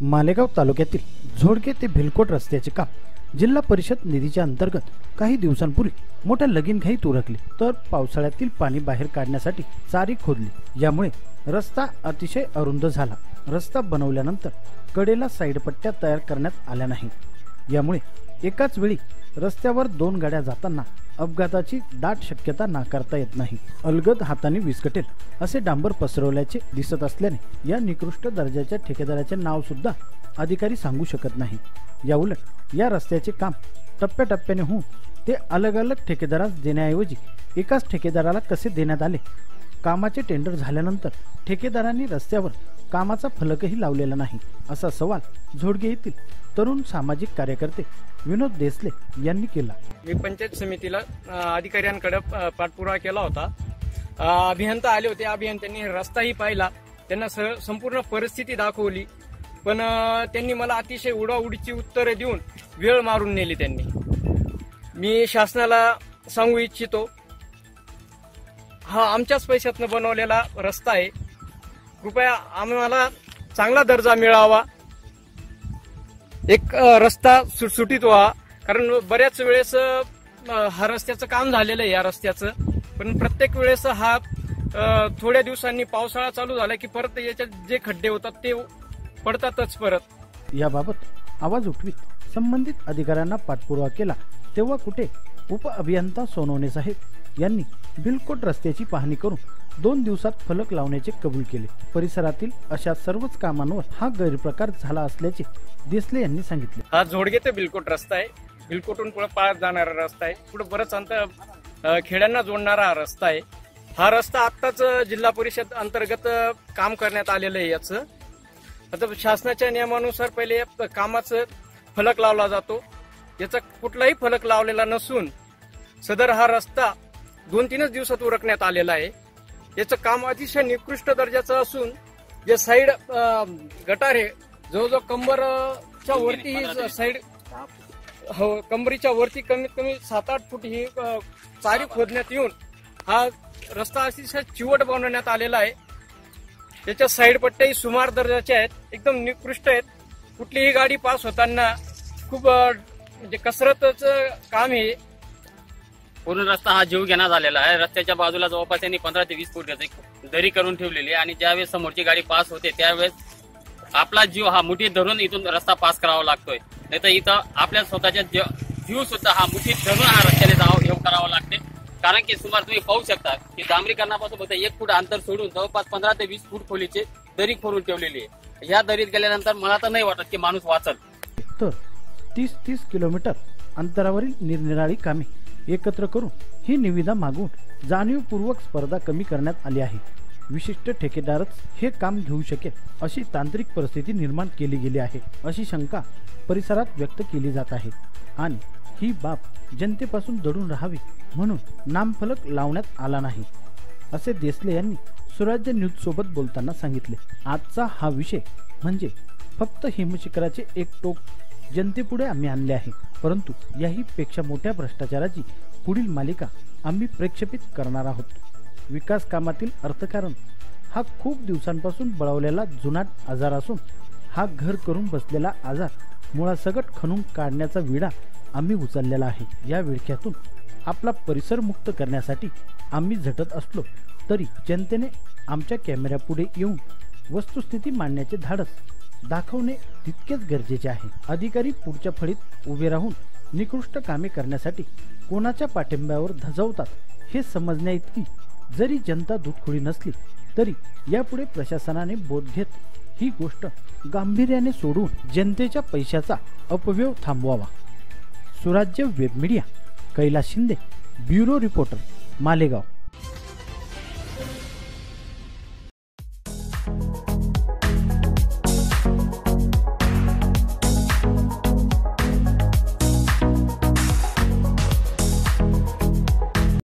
मालेगाव तालुक्यातील झोडके ते भिलकोट रस्त्याचे काम जिल्हा परिषद निधीच्या अंतर्गत काही दिवसांपूर्वी मोठ्या लगीनघाईत उरकले. तर पावसाळ्यातील पाणी बाहेर काढण्यासाठी चारी खोदली. यामुळे रस्ता अतिशय अरुंद झाला. रस्ता बनवल्यानंतर कडेला साईड पट्ट्या तयार करण्यात आल्या नाही यामुळे एकाच वेळी रस्त्यावर दोन गाड्या जाताना अपघाताची दाट शक्यता नाकारता येत नाही. अलगद हाताने विस्कटेल असे डांबर पसरवल्याचे दिसत असल्याने या निकृष्ट दर्जाच्या ठेकेदाराचे नाव सुद्धा अधिकारी सांगू शकत नाही. याउलट या रस्त्याचे काम टप्प्याटप्प्याने होऊन ते अलग अलग ठेकेदारास देण्याऐवजी एकाच ठेकेदाराला कसे देण्यात आले कामाचे टेंडर झाल्यानंतर ठेकेदारांनी रस्त्यावर कामाचा फलकही लावलेला नाही असा सवाल झोडगे येथील तरुण सामाजिक कार्यकर्ते विनोद देसले यांनी केला. मी पंचायत समितीला अधिकाऱ्यांकडे पाठपुरावा केला होता. अभियंता आले होते. अभियंत्यांनी रस्ताही पाहिला. त्यांना संपूर्ण परिस्थिती दाखवली. पण त्यांनी मला अतिशय उडाउडीची उत्तरे देऊन वेळ मारून नेली त्यांनी. मी शासनाला सांगू इच्छितो. हा आमच्याच पैशातनं बनवलेला रस्ता आहे. कृपया आम्हाला चांगला दर्जा मिळावा. एक रस्ता सुटसुटीत व्हा. कारण बऱ्याच वेळेस हा रस्त्याचं काम झालेलं आहे या रस्त्याचं. पण प्रत्येक वेळेस हा थोड्या दिवसांनी पावसाळा चालू झाला की परत याच्यात जे खड्डे होतात ते पडतातच परत. याबाबत आवाज उठवीत संबंधित अधिकाऱ्यांना पाठपुरावा केला. तेव्हा कुठे उप अभियंता सोनवणे साहेब? यांनी बिलकोट रस्त्याची पाहणी करून दोन दिवसात फलक लावण्याचे कबूल केले. परिसरातील अशा सर्वच कामांवर हा गैरप्रकार झाला असल्याचे देसले यांनी सांगितले. हा जोडगे ते बिलकोट रस्ता आहे. बिलकोटून पुढे पार जाणारा रस्ता आहे. पुढे बरंच अंतर खेड्यांना जोडणारा हा रस्ता आहे. हा रस्ता आत्ताच जिल्हा परिषद अंतर्गत काम करण्यात आलेलं आहे याचं. आता शासनाच्या नियमानुसार पहिले कामाचं फलक लावला जातो. याचा कुठलाही फलक लावलेला नसून सदर हा रस्ता दोन तीनच दिवसात उरकण्यात आलेला आहे. याचं काम अतिशय निकृष्ट दर्जाचं असून जे साईड गटार आहे जवळजवळ कंबरच्या वरती ही साईड हो कंबरीच्या वरती कमीत कमी सात आठ फूट ही चारी खोदण्यात येऊन हा रस्ता अतिशय चिवट बनवण्यात आलेला आहे. त्याच्या साईड पट्ट्याही सुमार दर्जाच्या आहेत एकदम निकृष्ट आहेत. कुठलीही गाडी पास होताना खूप म्हणजे कसरतच काम आहे. पूर्ण रस्ता हा जीव घेणा झालेला आहे. रस्त्याच्या बाजूला जवळपास त्यांनी पंधरा ते वीस फूट दरी करून ठेवलेली आहे आणि ज्यावेळेस समोरची गाडी पास होते त्यावेळेस आपला जीव हा मुठीत धरून इथून रस्ता पास करावा लागतोय. नाही तर इथं आपल्या स्वतःच्या जीव- सुद्धा हा मुठीत धरून हा रस्त्याने जावं येऊ करावा लागते. कारण की सुमार तुम्ही पाहू शकता की डांबरीकरणापासून फक्त एक फूट अंतर सोडून जवळपास पंधरा ते वीस फूट खोलीची दरी खोलून ठेवलेली आहे. ह्या दरीत गेल्यानंतर मला तर नाही वाटत की माणूस वाचल. तर तीस तीस किलोमीटर अंतरावरील निरनिराळी कामे. एकत्र करून ही निविदा मागून जाणीवपूर्वक स्पर्धा कमी करण्यात आली आहे. विशिष्ट ठेकेदारच हे काम घेऊ शकेल अशी तांत्रिक परिस्थिती निर्माण केली गेली आहे अशी शंका परिसरात व्यक्त केली जात आहे. आणि ही बाब जनतेपासून दडून राहावी म्हणून नामफलक लावण्यात आला नाही असे देसले यांनी स्वराज्य न्यूज सोबत बोलताना सांगितले. आजचा हा विषय म्हणजे फक्त हिमशिखराचे एक टोक जनतेपुढे आम्ही आणले आहे. परंतु याही पेक्षा मोठ्या भ्रष्टाचाराची पुढील मालिका आम्ही प्रक्षेपित करणार आहोत. विकास कामातील अर्थकारण हा खूप दिवसांपासून बळवलेला जुनाट आजार असून हा घर करून बसलेला आजार मुळासकट खणून काढण्याचा विडा आम्ही उचललेला आहे. या विळख्यातून आपला परिसर मुक्त करण्यासाठी आम्ही झटत असलो तरी जनतेने आमच्या कॅमेऱ्यापुढे येऊन वस्तुस्थिती मांडण्याचे धाडस दाखवणे तितकेच गरजेचे आहे. अधिकारी पुढच्या फळीत उभे राहून निकृष्ट कामे करण्यासाठी कोणाच्या पाठिंब्यावर धजवतात हे समजण्या इतकी जरी जनता दूधखोडी नसली तरी यापुढे प्रशासनाने बोध घेत ही गोष्ट गांभीर्याने सोडून जनतेच्या पैशाचा अपव्यव थांबवावा. Surajya web media Kailas Shinde bureau reporter Malegaon.